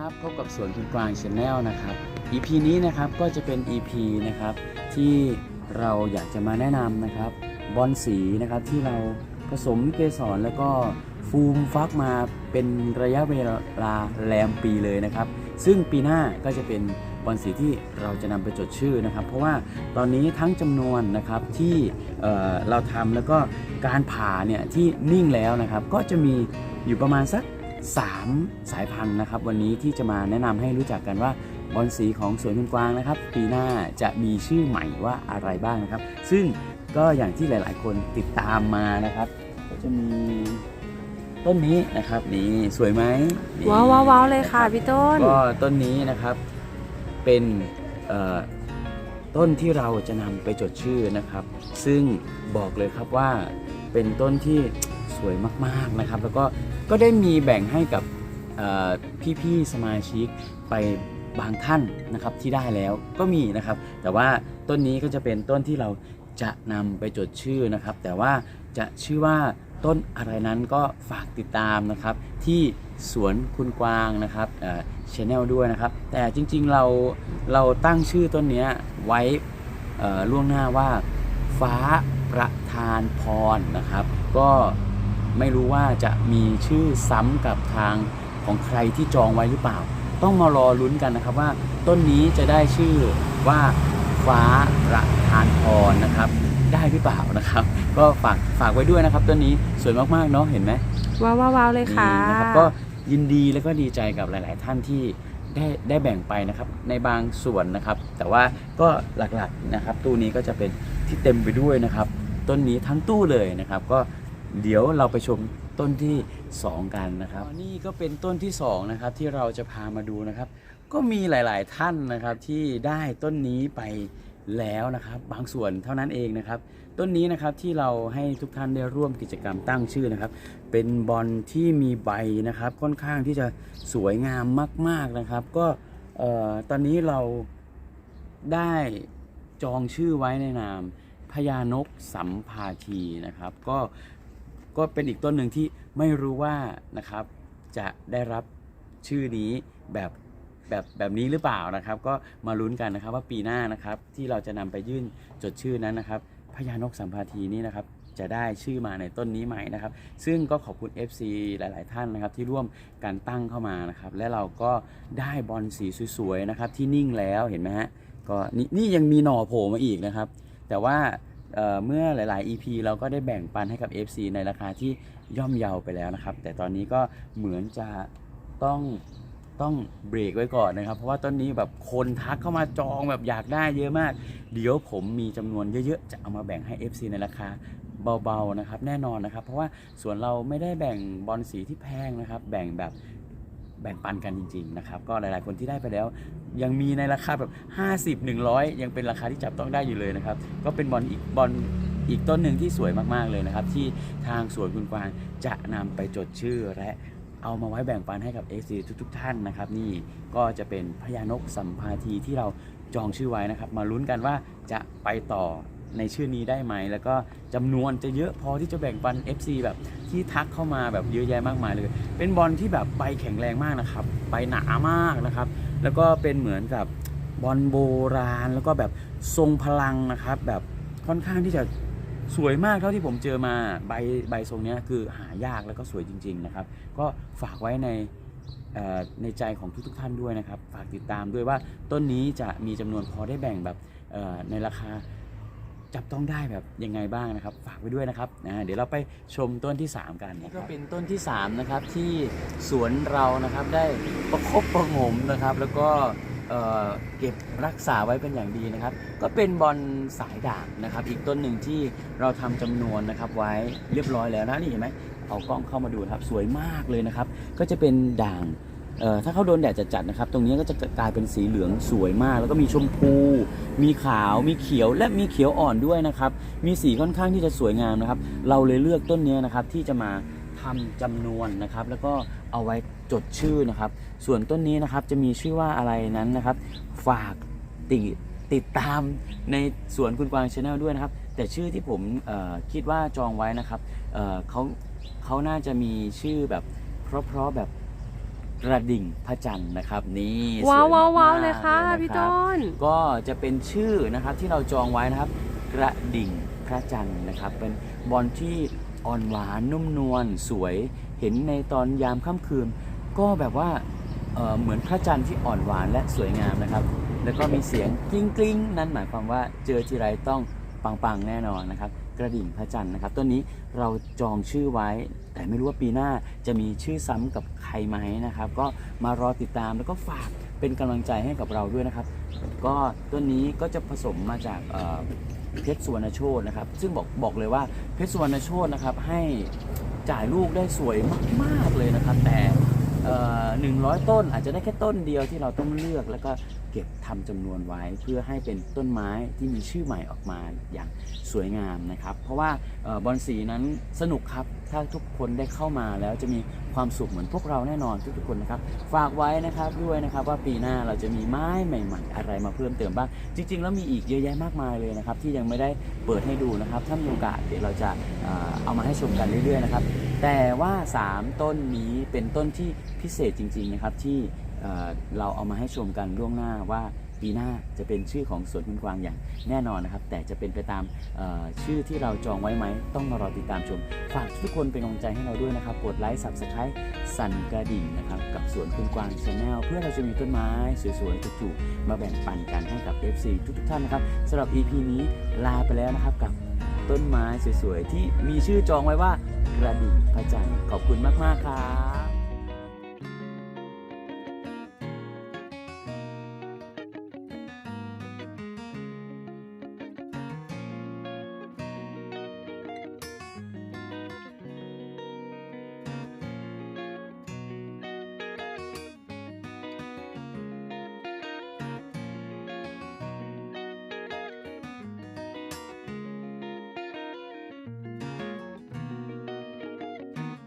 ครับพบกับสวนคุณกวางชาแนลนะครับ EP นี้นะครับก็จะเป็น EP นะครับที่เราอยากจะมาแนะนำนะครับบอลสีนะครับที่เราผสมเกสรแล้วก็ฟูมฟักมาเป็นระยะเวลาแรมปีเลยนะครับ ซึ่งปีหน้าก็จะเป็นบอลสีที่เราจะนำไปจดชื่อนะครับ เพราะว่าตอนนี้ทั้งจำนวนนะครับที่เอ่อเราทำแล้วก็การผ่าเนี่ยที่นิ่งแล้วนะครับ ก็จะมีอยู่ประมาณสัก 3 สายพันธุ์นะครับ วันนี้ที่จะมาแนะนำให้รู้จักกันว่าบอลสีของสวนคุณกวางนะครับ ปีหน้าจะมีชื่อใหม่ว่าอะไรบ้างนะครับ ซึ่งก็อย่างที่หลาย ๆ คนติดตามมานะครับ ก็จะมีต้นนี้นะครับนี่สวยไหมนี่ว้าวว้าวว้าวเลยค่ะพี่ต้นก็ต้นนี้นะครับเป็นเอ่อต้นที่เราจะนำไปจดชื่อนะครับ ซึ่งบอกเลยครับว่าเป็นต้นที่ สวยมากๆนะครับ แล้วก็ก็ได้มีแบ่งให้กับพี่ๆสมาชิกไปบางท่านนะครับที่ได้แล้วก็มีนะครับ แต่ว่าต้นนี้ก็จะเป็นต้นที่เราจะนำไปจดชื่อนะครับ แต่ว่าจะชื่อว่าต้นอะไรนั้นก็ฝากติดตามนะครับ ที่สวนคุณกวางนะครับชแนลด้วยนะครับ แต่จริงๆเราเราตั้งชื่อต้นนี้ไว้ล่วงหน้าว่าฟ้าประทานพรนะครับ ก็ ไม่รู้ว่าจะมีชื่อซ้ำกับทางของใครที่จองไว้หรือเปล่า ต้องมารอลุ้นกันนะครับว่าต้นนี้จะได้ชื่อว่าฟ้าประทานพรนะครับ ได้หรือเปล่านะครับ ก็ฝากฝากไว้ด้วยนะครับต้นนี้สวยมากๆเนาะเห็นไหมว้าวว้าวว้าวเลยค่ะนี่นะครับก็ยินดีและก็ดีใจกับหลาย ๆ ท่านที่ได้ได้แบ่งไปนะครับในบางส่วนนะครับ แต่ว่าก็หลักๆนะครับ ตู้นี้ก็จะเป็นที่เต็มไปด้วยนะครับ ต้นนี้ทั้งตู้เลยนะครับ ก็ เดี๋ยวเราไปชมต้นที่ 2 กันนะครับนี่ก็เป็นต้นที่2นะครับที่เราจะพามาดูนะครับ ก็มีหลาย ๆท่านนะครับที่ได้ต้นนี้ไปแล้วนะครับ บางส่วนเท่านั้นเองนะครับ ต้นนี้นะครับที่เราให้ทุกท่านได้ร่วมกิจกรรมตั้งชื่อนะครับ เป็นบอลที่มีใบนะครับค่อนข้างที่จะสวยงามมาก ๆนะครับ ก็ตอนนี้เราได้จองชื่อไว้ในนามพญานกสัมภาทีนะครับ ก็ ก็เป็นอีกต้นหนึ่งที่ไม่รู้ว่านะครับจะได้รับชื่อนี้แบบแบบแบบนี้หรือเปล่านะครับ ก็มาลุ้นกันนะครับว่าปีหน้านะครับที่เราจะนำไปยื่นจดชื่อนั้นนะครับพญานกสัมภาทีนี่นะครับจะได้ชื่อมาในต้นนี้ไหมนะครับ ซึ่งก็ขอบคุณ FC หลาย ๆ ท่านนะครับที่ร่วมการตั้งเข้ามานะครับ และเราก็ได้บอลสีสวย ๆ นะครับที่นิ่งแล้วเห็นไหมฮะก็นี่นี่ยังมีหน่อโผล่มาอีกนะครับ แต่ว่า เเมื่อหลาย ๆ EP เราก็ได้แบ่งปันให้กับ FC ในราคาที่ย่อมเยาไปแล้วนะครับ แต่ตอนนี้ก็เหมือนจะต้องต้องเบรกไว้ก่อนนะครับ เพราะว่าต้นนี้แบบคนทักเข้ามาจองแบบอยากได้เยอะมาก เดี๋ยวผมมีจำนวนเยอะ ๆ จะเอามาแบ่งให้ FC ในราคาเบา ๆ นะครับ แน่นอนนะครับ เพราะว่าส่วนเราไม่ได้แบ่งบอลสีที่แพงนะครับ แบ่งแบบ แบ่งปันกันจริงๆนะครับก็หลายๆคนที่ได้ไปแล้ว ยังมีในราคาแบบ 50 100 ยังเป็นราคาที่จับต้องได้อยู่เลยนะครับก็เป็นบอลอีกบอลอีกต้นหนึ่งที่สวยมากๆเลยนะครับ ที่ทางสวนคุณกวางจะนำไปจดชื่อและเอามาไว้แบ่งปันให้กับ FC ทุกๆ ท่านนะครับ นี่ก็จะเป็นพญานกสัมภาทีที่เราจองชื่อไว้นะครับ มาลุ้นกันว่าจะไปต่อ ในชื่อนี้ได้ไหม แล้วก็จำนวนจะเยอะพอที่จะแบ่งปัน FC แบบที่ทักเข้ามาแบบเยอะแยะมากมายเลย เป็นบอลที่แบบใบแข็งแรงมากนะครับใบหนามากนะครับ แล้วก็เป็นเหมือนกับบอลโบราณ แล้วก็แบบทรงพลังนะครับ แบบค่อนข้างที่จะสวยมากเท่าที่ผมเจอมาใบใบทรงนี้คือหายากแล้วก็สวยจริง ๆนะครับ ก็ฝากไว้ในในใจของทุกๆท่านด้วยนะครับ ฝากติดตามด้วยว่าต้นนี้จะมีจำนวนพอได้แบ่งแบบในราคา จับต้องได้แบบยังไงบ้างนะครับ ฝากไว้ด้วยนะครับนะเดี๋ยวเราไปชมต้นที่ 3 กันนี่ก็เป็นต้นที่ 3 นะครับที่สวนเรานะครับได้ประคบประงมนะครับ แล้วก็เเก็บรักษาไว้เป็นอย่างดีนะครับ ก็เป็นบอลสายด่างนะครับ อีกต้นหนึ่งที่เราทำจำนวนนะครับไว้เรียบร้อยแล้วนะนี่เห็นไหมเอากล้องเข้ามาดูครับ สวยมากเลยนะครับ ก็จะเป็นด่าง ถ้าเขาโดนแดดจัดๆนะครับ ตรงนี้ก็จะกลายเป็นสีเหลืองสวยมาก แล้วก็มีชมพู มีขาว มีเขียว และมีเขียวอ่อนด้วยนะครับ มีสีค่อนข้างที่จะสวยงามนะครับ เราเลยเลือกต้นนี้นะครับที่จะมาทำจำนวนนะครับ แล้วก็เอาไว้จดชื่อนะครับ ส่วนต้นนี้นะครับจะมีชื่อว่าอะไรนั้นนะครับ ฝากติติดตามในสวนคุณกวางชาแนลด้วยนะครับ แต่ชื่อที่ผมคิดว่าจองไว้นะครับเเขาเขาน่าจะมีชื่อแบบเพราะๆแบบ กระดิ่งพระจันทร์นะครับ นี่ว้าวสยว้าวว้าวมกๆเลยค่ะนะพี่รับต้นก็จะเป็นชื่อนะครับที่เราจองไว้นะครับ กระดิ่งพระจันทร์นะครับ เป็นบอลที่อ่อนหวานนุ่มนวลสวย เห็นในตอนยามค่ำคืน ก็แบบว่าเอ่อเหมือนพระจันทร์ที่อ่อนหวานและสวยงามนะครับ แล้วก็มีเสียงกริ๊งกริ๊งนั่นหมายความว่าเจอทีไรต้องปังๆแน่นอนนะครับ กระดิ่งพระจันทร์นะครับต้นนี้เราจองชื่อไว้ แต่ไม่รู้ว่าปีหน้าจะมีชื่อซ้ำกับใครไหมนะครับ ก็มารอติดตามแล้วก็ฝากเป็นกำลังใจให้กับเราด้วยนะครับ ก็ต้นนี้ก็จะผสมมาจากเอ่อเพชรสุวรรณโชตนะครับ ซึ่งบอกบอกเลยว่าเพชรสุวรรณโชตนะครับให้จ่ายลูกได้สวยมาก ๆ เลยนะครับ แต่หนึ่งร้อยต้นอาจจะได้แค่ต้นเดียวที่เราต้องเลือกแล้วก็ เก็บทำจำนวนไว้เพื่อให้เป็นต้นไม้ที่มีชื่อใหม่ออกมาอย่างสวยงามนะครับ เพราะว่าออบอลสีนั้นสนุกครับ ถ้าทุกคนได้เข้ามาแล้วจะมีความสุขเหมือนพวกเราแน่นอนทุกๆคนนะครับ ฝากไว้นะครับด้วยนะครับว่าปีหน้าเราจะมีไม้ใหม่ๆ อะไรมาเพิ่มเติมบ้าง จริง ๆ แล้วมีอีกเยอะแยะมากมายเลยนะครับ ที่ยังไม่ได้เปิดให้ดูนะครับ ถ้ามีโอกาสเดี๋ยวเราจะเอ่อเอามาให้ชมกันเรื่อยๆนะครับแต่ว่า 3 ต้นนี้เป็นต้นที่พิเศษจริงๆนะครับที่ เราเอามาให้ชมกันล่วงหน้าว่าปีหน้าจะเป็นชื่อของสวนคุณกวางอย่างแน่นอนนะครับ แต่จะเป็นไปตามชื่อที่เราจองไว้ไหม ต้องมารอติดตามชม ฝากทุกคนเป็นกำลังใจให้เราด้วยนะครับ กดไลค์ subscribe สั่นกระดิ่งนะครับ กับสวนคุณกวางชาแนลเพื่อเราจะมีต้นไม้สวยๆจุกๆมาแบ่งปันกันให้กับ FC ทุกๆท่านนะครับสำหรับ EP นี้ลาไปแล้วนะครับกับต้นไม้สวยๆที่มีชื่อจองไว้ว่ากระดิ่งพระจันทร์ขอบคุณมากๆครับ